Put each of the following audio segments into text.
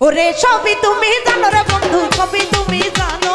ওরে সবই তুমি জানো রে বন্ধু সবই তুমি জানো।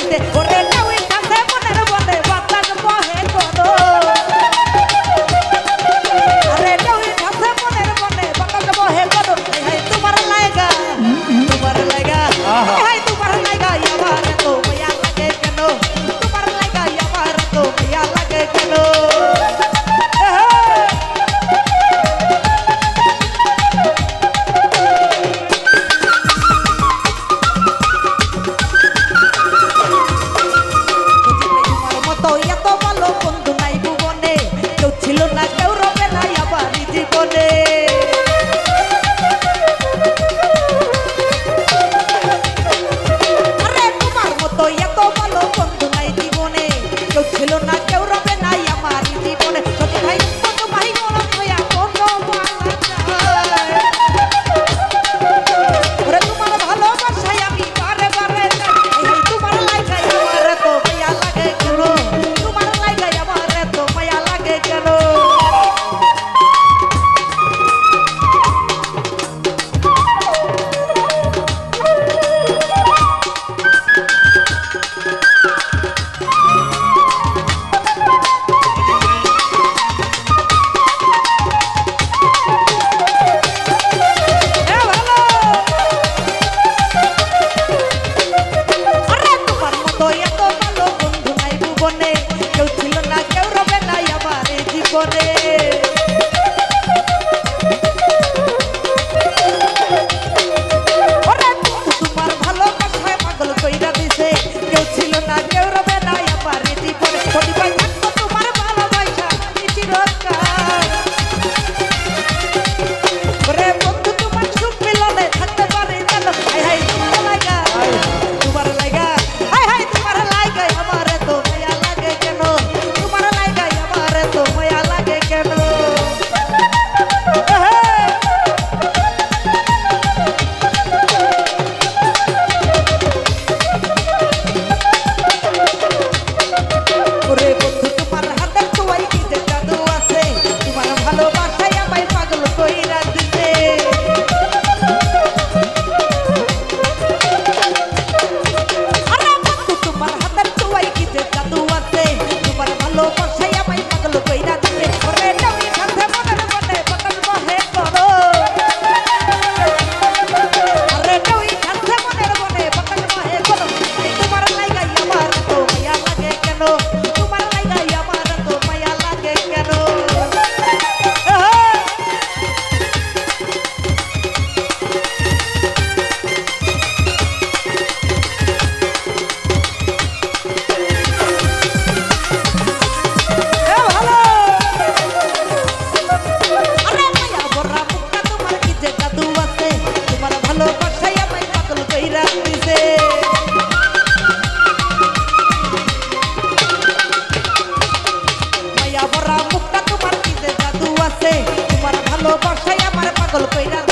して Aê! পাগল কইরা